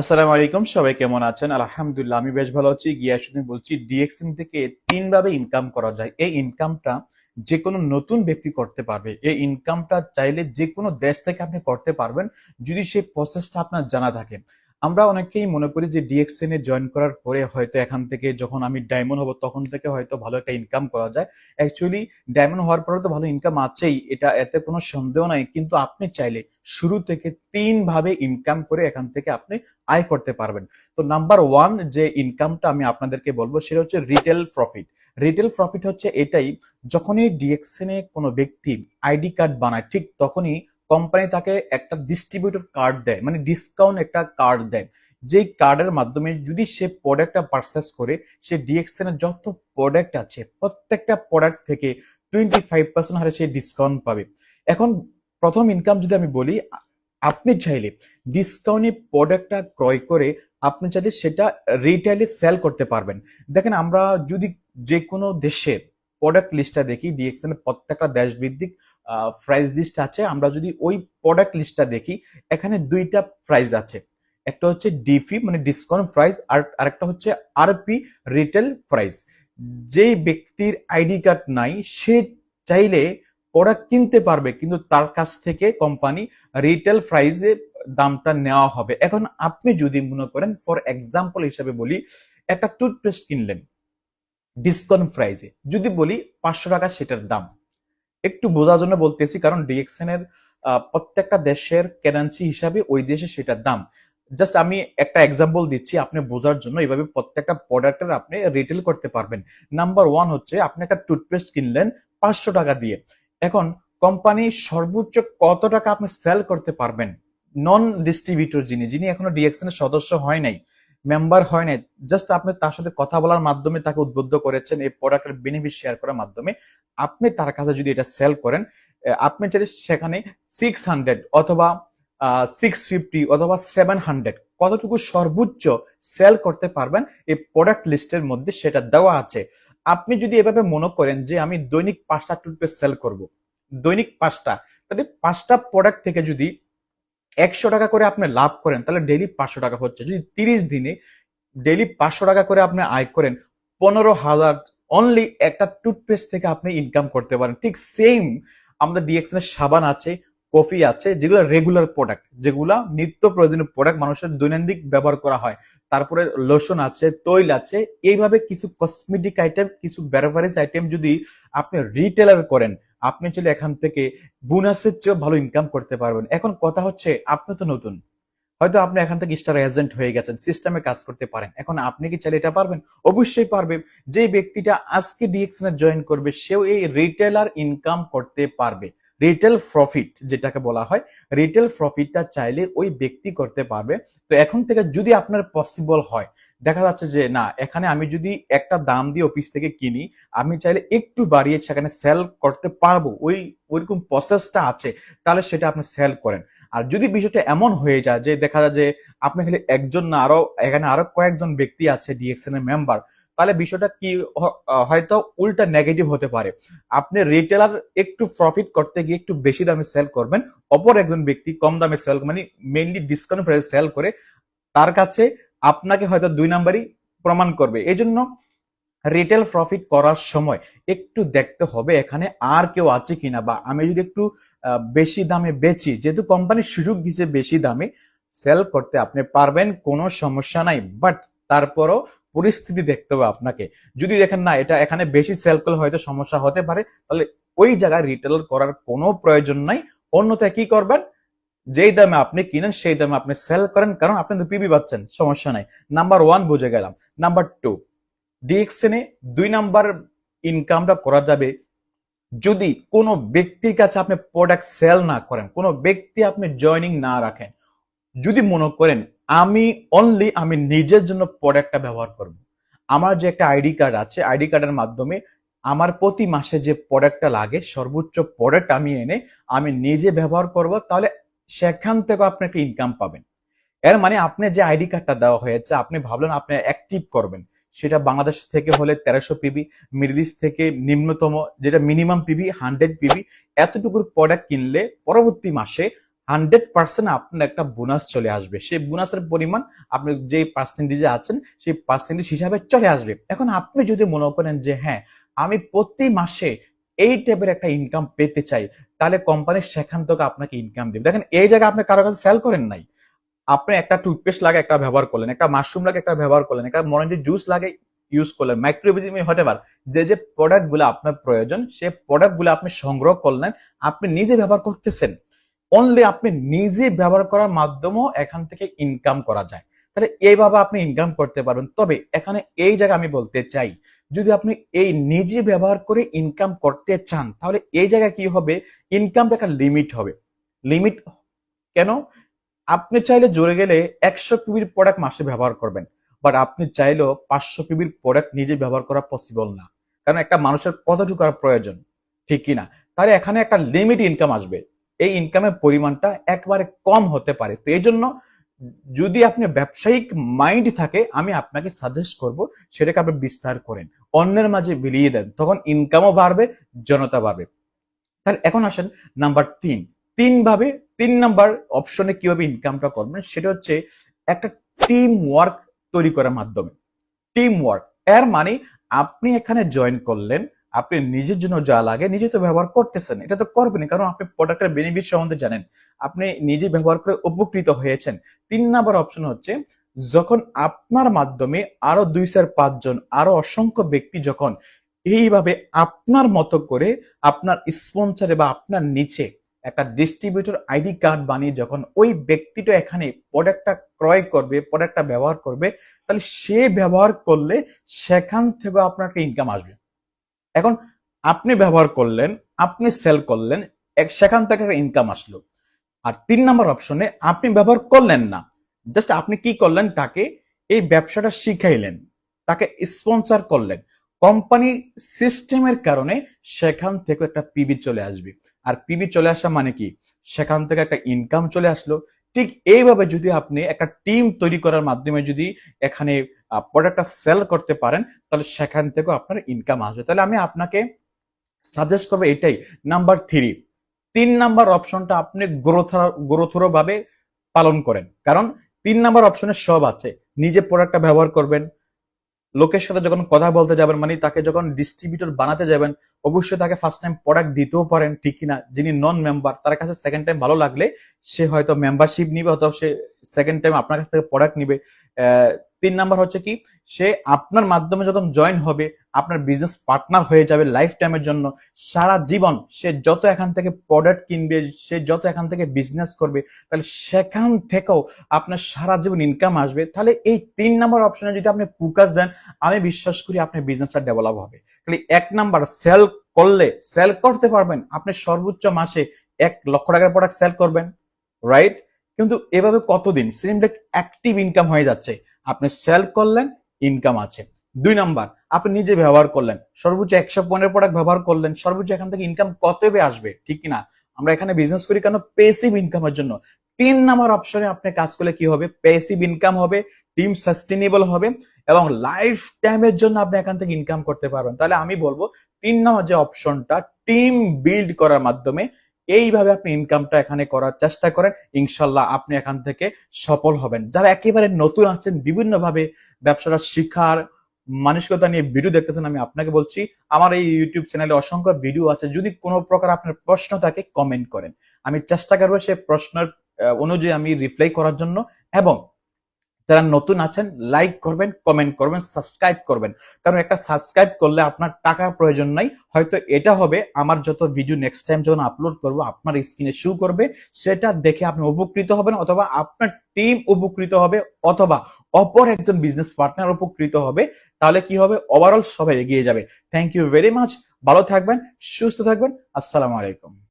আসসালামু আলাইকুম, সবাই কেমন আছেন? আলহামদুলিল্লাহ, আমি বেশ ভালো আছি। গিয়াসুদ্দিন বলছি ডিএক্সএম থেকে তিন ভাবে ইনকাম করা যায়। এই ইনকামটা যে কোনো নতুন ব্যক্তি করতে পারবে। এই ইনকামটা চাইলে যে কোনো দেশ থেকে আপনি করতে পারবেন। যদি সেই প্রসেসটা আপনার জানা থাকে। আমরা অনেকেই মনে করি যে ডিএক্সএন এ জয়েন করার পরে হয়তো এখান থেকে যখন আমি ডায়মন্ড হব, তখন থেকে হয়তো ভালো একটা ইনকাম করা যায়। অ্যাকচুয়ালি ডায়মন্ড হওয়ার পরে তো ভালো ইনকাম আছেই, এটা এতে কোনো সন্দেহ নাই। কিন্তু আপনি চাইলে শুরু থেকে তিন ভাবে ইনকাম করে এখান থেকে আপনি আয় করতে পারবেন। তো নাম্বার ওয়ান যে ইনকামটা আমি আপনাদেরকে বলব, সেটা হচ্ছে রিটেল প্রফিট রিটেল প্রফিট হচ্ছে এটাই, যখনই ডিএক্সএন এ কোনো ব্যক্তি আইডি কার্ড বানায়, ঠিক তখনই কোম্পানি তাকে একটা ডিস্ট্রিবিউটর কার্ড দেয় মানে ডিসকাউন্ট একটা কার্ড দেয়। যেই কার্ডের মাধ্যমে যদি সে প্রোডাক্টটা পারচেস করে, সে ডিএক্সএন এর যত প্রোডাক্ট আছে, প্রত্যেকটা প্রোডাক্ট থেকে টোয়েন্টি ফাইভ পার্সেন্ট হারে সে ডিসকাউন্ট পাবে। এখন প্রথম ইনকাম যদি আমি বলি, আপনি চাইলে ডিসকাউন্টে প্রোডাক্টটা ক্রয় করে আপনি চাইলে সেটা রিটেলে সেল করতে পারবেন। দেখেন আমরা যদি যে কোনো দেশের প্রোডাক্ট লিস্টটা দেখি ডিএক্সএন প্রত্যেকটা দেশ ভিত্তিক প্রাইস লিস্ট আছে। আমরা যদি ওই প্রোডাক্ট লিস্টটা দেখি, এখানে দুইটা প্রাইস আছে। একটা হচ্ছে ডিফি মানে ডিসকাউন্ট প্রাইস আর আরেকটা হচ্ছে আরপি রিটেল প্রাইস যেই ব্যক্তির আইডি কার্ড নাই, সে চাইলে প্রোডাক্ট কিনতে পারবে, কিন্তু তার কাছ থেকে কোম্পানি রিটেল প্রাইসে দামটা নেওয়া হবে। এখন আপনি যদি মনে করেন ফর এক্সাম্পল হিসাবে বলি, একটা টুথপেস্ট কিনলেন ডিসকাউন্ট প্রাইসে যদি বলি পাঁচশো টাকা সেটার দাম। একটু বোঝার জন্য বলতেছি, কারণ ডিএক্সএন এর প্রত্যেকটা দেশের কারেন্সি হিসাবে ওই দেশে সেটার দাম। জাস্ট আমি একটা এক্সাম্পল দিচ্ছি, আপনি বোঝার জন্য এইভাবে প্রত্যেকটা প্রোডাক্টের আপনি রিটেল করতে পারবেন। নাম্বার ওয়ান হচ্ছে, আপনি একটা টুথপেস্ট কিনলেন পাঁচশো টাকা দিয়ে। এখন কোম্পানি সর্বোচ্চ কত টাকা আপনি সেল করতে পারবেন? নন ডিস্ট্রিবিউটর যিনি যিনি এখনও ডিএক্সএন এর সদস্য হয় নাই। মেম্বার হয় নাই জাস্ট আপনি তার সাথে কথা বলার মাধ্যমে তাকে উদ্বুদ্ধ করেছেন, এই প্রোডাক্টের বেনিফিট শেয়ার করার মাধ্যমে। আপনি তার কাছে যদি এটা সেল করেন আপনি চাইলে সেখানে সিক্স হান্ড্রেড অথবা সিক্স ফিফটি অথবা সেভেন হান্ড্রেড কতটুকু সর্বোচ্চ সেল করতে পারবেন, এই প্রোডাক্ট লিস্টের মধ্যে সেটা দেওয়া আছে। আপনি যদি এভাবে মনে করেন যে আমি দৈনিক পাঁচটা টুথপেস্ট সেল করব, দৈনিক পাঁচটা, তাহলে পাঁচটা প্রোডাক্ট থেকে যদি একশো টাকা করে আপনি লাভ করেন, তাহলে ডেইলি পাঁচশো টাকা হচ্ছে। যদি তিরিশ দিনে ডেইলি পাঁচশো টাকা করে আপনি আয় করেন, পনেরো হাজার অনলি একটা টুথপেস্ট থেকে আপনি ইনকাম করতে পারেন। ঠিক সেম আমাদের ডিএক্সএন এর সাবান আছে, কফি আছে, যেগুলো রেগুলার প্রোডাক্ট যেগুলা নিত্য প্রয়োজনীয় প্রোডাক্ট মানুষের দৈনন্দিন ব্যবহার করা হয়। তারপরে লোশন আছে, তৈল আছে, এইভাবে কিছু কসমেটিক আইটেম কিছু বেভারেজ আইটেম যদি আপনি রিটেলার করেন আপনি চলে এখান থেকে বোনাসের চেয়ে ভালো ইনকাম করতে পারবেন। এখন কথা হচ্ছে, আপনি তো নতুন। হয়তো আপনি এখান থেকে স্টার এজেন্ট হয়ে গেছেন সিস্টেমে কাজ করতে পারেন। এখন আপনি কি চাইলে এটা পারবেন? অবশ্যই পারবেন যে ব্যক্তিটা আজকে ডিএক্সনে জয়েন করবে, সেও এই রিটেলার ইনকাম করতে পারবে। রিটেল প্রফিট যেটাকে বলা হয় রিটেল প্রফিটটা চাইলে ওই ব্যক্তি করতে পারবে। তো এখন থেকে যদি আপনার পসিবল হয়, দেখা যাচ্ছে যে না, এখানে আমি যদি একটা দাম দিয়ে অফিস থেকে কিনি, আমি চাইলে একটু বাড়িয়ে সেখানে সেল করতে পারব। ওই, ওইরকম প্রসেসটা আছে, তাহলে সেটা আপনি সেল করেন। আর যদি বিষয়টা এমন হয়ে যায় যে দেখা যায় যে আপনি খালি একজন না, আরও, এখানে আরও কয়েকজন ব্যক্তি আছে ডিএক্সএন এর মেম্বার তাহলে বিষয়টা কি হয়তো উল্টা নেগেটিভ হতে পারে। আপনি রিটেলার একটু প্রফিট করতে গিয়ে একটু বেশি দামে সেল করবেন, অপর একজন ব্যক্তি কম দামে সেল মানে মেইনলি ডিসকাউন্ট প্রাইস সেল করে, তার কাছে আপনাকে হয়তো দুই নাম্বারই প্রমাণ করবে। এই জন্য রিটেল প্রফিট করার সময় একটু দেখতে হবে এখানে আর কেউ আছে কিনা, বা আমি যদি একটু বেশি দামে বেচি, যেহেতু কোম্পানি সুযোগ দিছে বেশি দামে সেল করতে আপনি পারবেন, কোনো সমস্যা নাই। বাট তারপরও পরিস্থিতি দেখতে হবে আপনাকে। যদি দেখেন না, এটা এখানে বেশি সেল করলে হয়তো সমস্যা হতে পারে, তাহলে ওই জায়গায় রিটেল করার কোনো প্রয়োজন নাই। অন্যথায় কি করবেন? যেই দামে আপনি কিনেন, সেই দামে আপনি সেল করেন, কারণ আপনি তো পিবি পাচ্ছেন, সমস্যা নাই। নাম্বার ওয়ান বুঝে গেলাম। নাম্বার টু ডিএক্সএন এ দুই নাম্বার ইনকামটা করা যাবে। যদি কোনো ব্যক্তির কাছে আপনি প্রোডাক্ট সেল না করেন, কোনো ব্যক্তি আপনি জয়নিং না রাখেন, যদি মনে করেন আমি অনলি আমি নিজের জন্য প্রোডাক্টটা ব্যবহার করব। আমার যে একটা আইডি কার্ড আছে আইডি কার্ডের মাধ্যমে আমার প্রতি মাসে যে প্রোডাক্টটা লাগে, সর্বোচ্চ প্রোডাক্ট আমি এনে আমি নিজে ব্যবহার করব, তাহলে সেখান থেকে আপনি একটা ইনকাম পাবেন। এর মানে আপনি যে আইডি কার্ডটা দেওয়া হয়েছে, আপনি ভাবলেন আপনি অ্যাক্টিভ করবেন। সেটা বাংলাদেশ থেকে হলে তেরোশো পিবি মিডল ইস্ট থেকে নিম্নতম, যেটা মিনিমাম পিবি হান্ড্রেড পিবি এতটুকুর প্রোডাক্ট কিনলে পরবর্তী মাসে হান্ড্রেড পার্সেন্ট আপনার একটা বোনাস চলে আসবে। সেই বোনাসের পরিমাণ আপনি যে পার্সেন্টেজে আছেন, সেই পার্সেন্টেজ হিসাবে চলে আসবে। এখন আপনি যদি মনে করেন যে হ্যাঁ আমি প্রতি মাসে এই টাইপের একটা ইনকাম পেতে চাই, তাহলে কোম্পানি সেখান থেকে আপনাকে ইনকাম দেবে। দেখেন, এই জায়গায় আপনি কারও কাছে সেল করেন নাই। আপনি একটা টুথপেস্ট লাগে, একটা ব্যবহার করলেন, একটা মাশরুম লাগে, একটা ব্যবহার করলেন, একটা মরেঞ্জি জুস লাগে ইউজ করলেন মাইক্রোভিটামিন হতে পারে যে যে প্রোডাক্টগুলো আপনার প্রয়োজন সেই প্রোডাক্টগুলো আপনি সংগ্রহ করলেন, আপনি নিজে ব্যবহার করতেছেন। অনলি আপনি নিজে ব্যবহার করার মাধ্যমেও এখান থেকে ইনকাম করা যায়। তাহলে এইভাবে আপনি ইনকাম করতে পারবেন। তবে এখানে এই জায়গায় আমি বলতে চাই, যদি আপনি এই নিজে ব্যবহার করে ইনকাম করতে চান, তাহলে এই জায়গায় কি হবে? ইনকামটা একটা লিমিট হবে। লিমিট কেন? আপনি চাইলে জোরে গেলে একশো পিবির প্রোডাক্ট মাসে ব্যবহার করবেন। বাট আপনি চাইলেও পাঁচশো পিবির প্রোডাক্ট নিজে ব্যবহার করা পসিবল না। কারণ একটা মানুষের কতটুকু প্রয়োজন? ঠিক কিনা? তাহলে এখানে একটা লিমিট ইনকাম আসবে। এই ইনকামের পরিমাণটা একবারে কম হতে পারে। তো এই জন্য যদি আপনি ব্যবসায়িক মাইন্ড থাকে, আমি আপনাকে সাজেস্ট করব সেটাকে আপনি বিস্তার করেন। অন্যের মাঝে বিলিয়ে দেন, তখন ইনকামও বাড়বে, জনতা বাড়বে। তাহলে এখন আসেন নাম্বার তিন। তিন ভাবে তিন নাম্বার অপশনে কীভাবে ইনকামটা করবেন, সেটা হচ্ছে একটা টিম ওয়ার্ক তৈরি করার মাধ্যমে। টিম ওয়ার্ক এর মানে আপনি এখানে জয়েন করলেন আপনি নিজের জন্য যা লাগে নিজে তো ব্যবহার করতেছেন। এটা তো করবেন কারণ আপনি প্রোডাক্টের বেনিফিট সম্বন্ধে জানেন। আপনি নিজে ব্যবহার করে উপকৃত হয়েছেন। তিন নাম্বার অপশন হচ্ছে, যখন আপনার মাধ্যমে আরও দুই চার পাঁচজন আরও অসংখ্য ব্যক্তি যখন এইভাবে আপনার মতো করে আপনার স্পন্সারে বা আপনার নিচে একটা ডিস্ট্রিবিউটর আইডি কার্ড বানিয়ে যখন ওই ব্যক্তিটা এখানে প্রোডাক্টটা ক্রয় করবে প্রোডাক্টটা ব্যবহার করবে, তাহলে সে ব্যবহার করলে সেখান থেকে আপনার ইনকাম আসবে। এখন আপনি ব্যবহার করলেন, আপনি সেল করলেন সেখান থেকে একটা ইনকাম আসলো। আর তিন নম্বর অপশনে আপনি ব্যবহার করলেন না। জাস্ট আপনি কি করলেন? তাকে এই ব্যবসাটা শিখাইলেন। তাকে স্পন্সর করলেন। কোম্পানির সিস্টেমের কারণে সেখান থেকে একটা পিবি চলে আসবে। আর পিবি চলে আসা মানে কি? সেখান থেকে একটা ইনকাম চলে আসলো। ঠিক এইভাবে যদি আপনি একটা টিম তৈরি করার মাধ্যমে যদি এখানে প্রোডাক্টটা সেল করতে পারেন, তাহলে সেখান থেকেও আপনার ইনকাম আসবে। তাহলে আমি আপনাকে সাজেস্ট করব এটাই। নাম্বার থ্রি তিন নাম্বার অপশনটা আপনি গ্রোথ গ্রোথরো ভাবে পালন করেন। কারণ তিন নাম্বার অপশনে সব আছে। নিজে প্রোডাক্টটা ব্যবহার করবেন, লোকের সাথে যখন কথা বলতে যাবেন মানে তাকে যখন ডিস্ট্রিবিউটর বানাতে যাবেন, অবশ্যই তাকে ফার্স্ট টাইম প্রোডাক্ট দিতেও পারেন, ঠিক কিনা? যিনি নন মেম্বার তার কাছে সেকেন্ড টাইম ভালো লাগলে সে হয়তো মেম্বারশিপ নিবে, অথবা সে সেকেন্ড টাইম আপনার কাছ থেকে প্রোডাক্ট নিবে। তিন নাম্বার হচ্ছে কি, সে আপনার মাধ্যমে যখন জয়েন হবে, আপনার বিজনেস পার্টনার হয়ে যাবে লাইফ টাইমের জন্য। সারা জীবন সে যত এখান থেকে প্রোডাক্ট কিনবে, সে যত এখান থেকে বিজনেস করবে, তাহলে সেখান থেকেও আপনার সারা জীবন ইনকাম আসবে। তাহলে এই তিন নাম্বার অপশনে যদি আপনি ফোকাস দেন, আমি বিশ্বাস করি আপনার বিজনেসটা ডেভেলপ হবে। তাহলে এক নাম্বার সেল করলে সেল করতে পারবেন, আপনি সর্বোচ্চ মাসে এক লক্ষ টাকার প্রোডাক্ট সেল করবেন রাইট কিন্তু এভাবে কতদিন? সিমটা অ্যাক্টিভ ইনকাম হয়ে যাচ্ছে। আপনি সেল করলেন ইনকাম আছে। দুই নাম্বার, আপনি নিজে ব্যবহার করলেন। সর্বোচ্চ একশো পনেরো প্রোডাক্ট ব্যবহার করলেন, সর্বোচ্চ এখান থেকে ইনকাম কত আসবে, ঠিক কিনা? আমরা এখানে বিজনেস করি কেন? পেসিভ ইনকামের জন্য। তিন নাম্বার অপশনে আপনি কাজ করলে কি হবে? পেসিভ ইনকাম হবে টিম সাস্টেনেবল হবে, এবং লাইফ টাইমের জন্য আপনি এখান থেকে ইনকাম করতে পারবেন। তাহলে আমি বলব, তিন নম্বর যে অপশনটা টিম বিল্ড করার মাধ্যমে এইভাবে আপনি ইনকামটা এখানে করার চেষ্টা করেন, ইনশাল্লাহ আপনি এখান থেকে সফল হবেন। যারা একেবারে নতুন আছেন, বিভিন্নভাবে ব্যবসাটা শিখার মানসিকতা নিয়ে ভিডিও দেখতেছেন, আমি আপনাকে বলছি, আমার এই ইউটিউব চ্যানেলে অসংখ্য ভিডিও আছে। যদি কোনো প্রকার আপনার প্রশ্ন থাকে কমেন্ট করেন। আমি চেষ্টা করব সে প্রশ্নের অনুযায়ী আমি রিপ্লাই করার জন্য এবং যারা নতুন আছেন লাইক করবেন কমেন্ট করবেন সাবস্ক্রাইব করবেন। কারণ একটা সাবস্ক্রাইব করলে আপনার টাকার প্রয়োজন নাই। হয়তো এটা হবে আমার যত ভিডিও নেক্সট টাইম যখন আপলোড করব, আপনার স্ক্রিনে শু করবে, সেটা দেখে আপনি উপকৃত হবেন অথবা আপনার টিম উপকৃত হবে অথবা অপর একজন বিজনেস পার্টনার উপকৃত হবে। তাহলে কি হবে? ওভারঅল সবাই এগিয়ে যাবে। থ্যাংক ইউ ভেরি মাচ ভালো থাকবেন, সুস্থ থাকবেন। আসসালামু আলাইকুম।